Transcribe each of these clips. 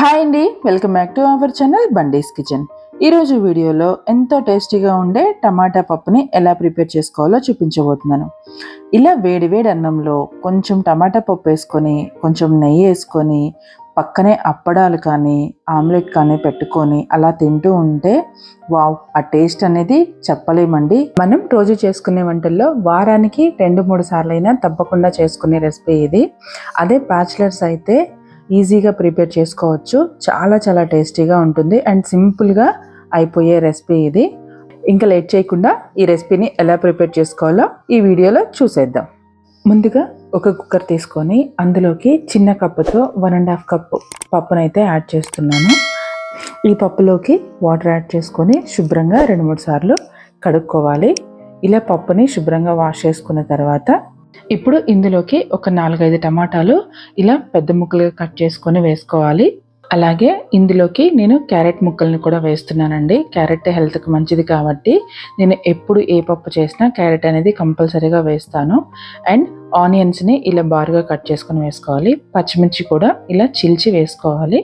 Hi అండి welcome back to our channel Bandi's kitchen. ఈరోజు వీడియోలో ఎంతో టేస్టీగా ఉండే టమాటా పప్పుని ఎలా ప్రిపేర్ చేసుకోవాలో చూపించబోతున్నాను. ఇలా వేడి వేడి అన్నంలో కొంచెం టమాటా పప్పు వేసుకొని కొంచెం నెయ్యి వేసుకొని పక్కనే అప్పడాలు కానీ ఆమ్లెట్ కానీ పెట్టుకొని అలా తింటూ ఉంటే వావ్ ఆ టేస్ట్ అనేది చెప్పలేమండి. మనం రోజు చేసుకునే వంటల్లో వారానికి రెండు మూడు సార్లు అయినా తప్పకుండా చేసుకునే రెసిపీ ఇది. అదే బ్యాచిలర్స్ అయితే ఈజీగా ప్రిపేర్ చేసుకోవచ్చు. చాలా చాలా టేస్టీగా ఉంటుంది. అండ్ సింపుల్గా అయిపోయే రెసిపీ ఇది. ఇంకా లేట్ చేయకుండా ఈ రెసిపీని ఎలా ప్రిపేర్ చేసుకోవాలో ఈ వీడియోలో చూసేద్దాం. ముందుగా ఒక కుక్కర్ తీసుకొని అందులోకి చిన్న కప్పుతో వన్ అండ్ హాఫ్ కప్పు పప్పునైతే యాడ్ చేస్తున్నాను. ఈ పప్పులోకి వాటర్ యాడ్ చేసుకొని శుభ్రంగా రెండు మూడు సార్లు కడుక్కోవాలి. ఇలా పప్పుని శుభ్రంగా వాష్ చేసుకున్న తర్వాత ఇప్పుడు ఇందులోకి ఒక నాలుగైదు టమాటాలు ఇలా పెద్ద ముక్కలుగా కట్ చేసుకొని వేసుకోవాలి. అలాగే ఇందులోకి నేను క్యారెట్ ముక్కల్ని కూడా వేస్తున్నానండి. క్యారెట్ హెల్త్కి మంచిది కాబట్టి నేను ఎప్పుడు ఏ పప్పు చేసినా క్యారెట్ అనేది కంపల్సరీగా వేస్తాను. అండ్ ఆనియన్స్ని ఇలా బారుగా కట్ చేసుకొని వేసుకోవాలి. పచ్చిమిర్చి కూడా ఇలా చిల్చి వేసుకోవాలి.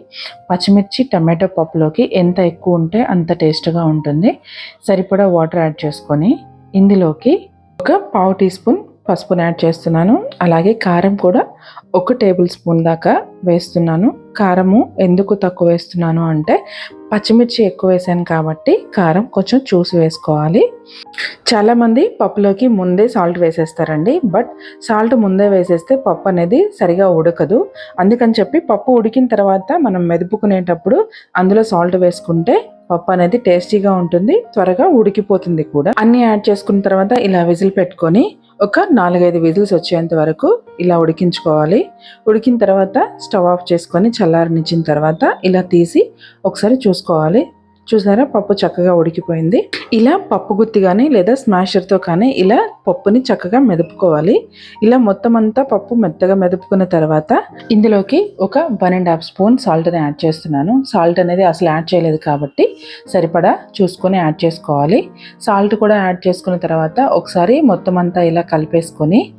పచ్చిమిర్చి టమాటో పప్పులోకి ఎంత ఎక్కువ ఉంటే అంత టేస్ట్గా ఉంటుంది. సరిపడా వాటర్ యాడ్ చేసుకొని ఇందులోకి ఒక పావు టీ స్పూన్ పసుపుని యాడ్ చేస్తున్నాను. అలాగే కారం కూడా ఒక టేబుల్ స్పూన్ దాకా వేస్తున్నాను. కారము ఎందుకు తక్కువ వేస్తున్నాను అంటే పచ్చిమిర్చి ఎక్కువ వేసాను కాబట్టి కారం కొంచెం చూసి వేసుకోవాలి. చాలామంది పప్పులోకి ముందే సాల్ట్ వేసేస్తారండి. బట్ సాల్ట్ ముందే వేసేస్తే పప్పు అనేది సరిగా ఉడకదు. అందుకని చెప్పి పప్పు ఉడికిన తర్వాత మనం మెదుపుకునేటప్పుడు అందులో సాల్ట్ వేసుకుంటే పప్పు అనేది టేస్టీగా ఉంటుంది త్వరగా ఉడికిపోతుంది కూడా. అన్ని యాడ్ చేసుకున్న తర్వాత ఇలా విజిల్ పెట్టుకొని ఒక నాలుగైదు విజిల్స్ వచ్చేంత వరకు ఇలా ఉడికించుకోవాలి. ఉడికిన తర్వాత స్టవ్ ఆఫ్ చేసుకొని చల్లారనిచ్చిన తర్వాత ఇలా తీసి ఒకసారి చూసుకోవాలి. చూసారా? పప్పు చక్కగా ఉడికిపోయింది. ఇలా పప్పు గుత్తి కానీ లేదా స్మాషర్తో కానీ ఇలా పప్పుని చక్కగా మెదుపుకోవాలి. ఇలా మొత్తం అంతా పప్పు మెత్తగా మెదుపుకున్న తర్వాత ఇందులోకి ఒక వన్ అండ్ హాఫ్ స్పూన్ సాల్ట్ని యాడ్ చేస్తున్నాను. సాల్ట్ అనేది అసలు యాడ్ చేయలేదు కాబట్టి సరిపడా చూసుకొని యాడ్ చేసుకోవాలి. సాల్ట్ కూడా యాడ్ చేసుకున్న తర్వాత ఒకసారి మొత్తం అంతా ఇలా కలిపేసుకొని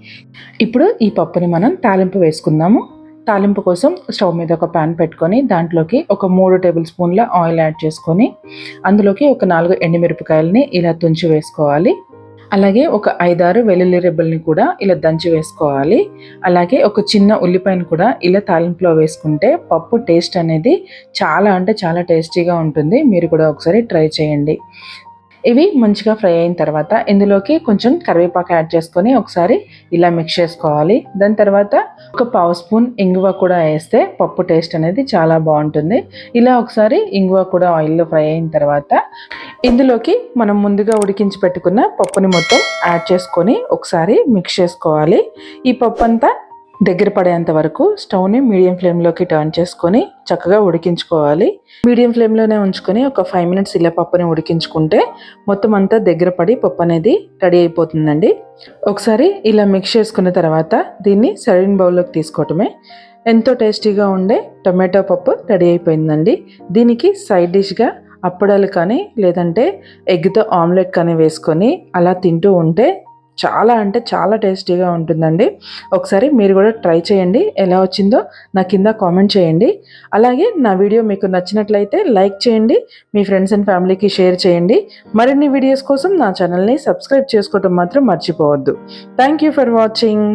ఇప్పుడు ఈ పప్పుని మనం తాలింపు వేసుకుందాము. తాలింపు కోసం స్టవ్ మీద ఒక ప్యాన్ పెట్టుకొని దాంట్లోకి ఒక మూడు టేబుల్ స్పూన్ల ఆయిల్ యాడ్ చేసుకొని అందులోకి ఒక నాలుగు ఎండుమిరపకాయలని ఇలా తుంచి వేసుకోవాలి. అలాగే ఒక ఐదారు వెల్లుల్లి రెబ్బల్ని కూడా ఇలా దంచి వేసుకోవాలి. అలాగే ఒక చిన్న ఉల్లిపాయను కూడా ఇలా తాలింపులో వేసుకుంటే పప్పు టేస్ట్ అనేది చాలా అంటే చాలా టేస్టీగా ఉంటుంది. మీరు కూడా ఒకసారి ట్రై చేయండి. ఇవి మంచిగా ఫ్రై అయిన తర్వాత ఇందులోకి కొంచెం కరివేపాకు యాడ్ చేసుకొని ఒకసారి ఇలా మిక్స్ చేసుకోవాలి. దాని తర్వాత ఒక పావు స్పూన్ ఇంగువ కూడా వేస్తే పప్పు టేస్ట్ అనేది చాలా బాగుంటుంది. ఇలా ఒకసారి ఇంగువ కూడా ఆయిల్లో ఫ్రై అయిన తర్వాత ఇందులోకి మనం ముందుగా ఉడికించి పెట్టుకున్న పప్పుని మొత్తం యాడ్ చేసుకొని ఒకసారి మిక్స్ చేసుకోవాలి. ఈ పప్పు అంతా దగ్గర పడేంత వరకు స్టవ్ని మీడియం ఫ్లేమ్లోకి టర్న్ చేసుకొని చక్కగా ఉడికించుకోవాలి. మీడియం ఫ్లేమ్లోనే ఉంచుకొని ఒక ఫైవ్ మినిట్స్ ఇలా పప్పుని ఉడికించుకుంటే మొత్తం అంతా దగ్గర పడి పప్పు అనేది రెడీ అయిపోతుందండి. ఒకసారి ఇలా మిక్స్ చేసుకున్న తర్వాత దీన్ని సరైన బౌల్లోకి తీసుకోవటమే. ఎంతో టేస్టీగా ఉండే టొమాటో పప్పు రెడీ అయిపోయిందండి. దీనికి సైడ్ డిష్గా అప్పడాలు కానీ లేదంటే ఎగ్తో ఆమ్లెట్ కానీ వేసుకొని అలా తింటూ ఉంటే చాలా అంటే చాలా టేస్టీగా ఉంటుందండి. ఒకసారి మీరు కూడా ట్రై చేయండి. ఎలా వచ్చిందో నా కింద కామెంట్ చేయండి. అలాగే నా వీడియో మీకు నచ్చినట్లయితే లైక్ చేయండి. మీ ఫ్రెండ్స్ అండ్ ఫ్యామిలీకి షేర్ చేయండి. మరిన్ని వీడియోస్ కోసం నా ఛానల్ని సబ్స్క్రైబ్ చేసుకోవటం మాత్రం మర్చిపోవద్దు. Thank you for watching.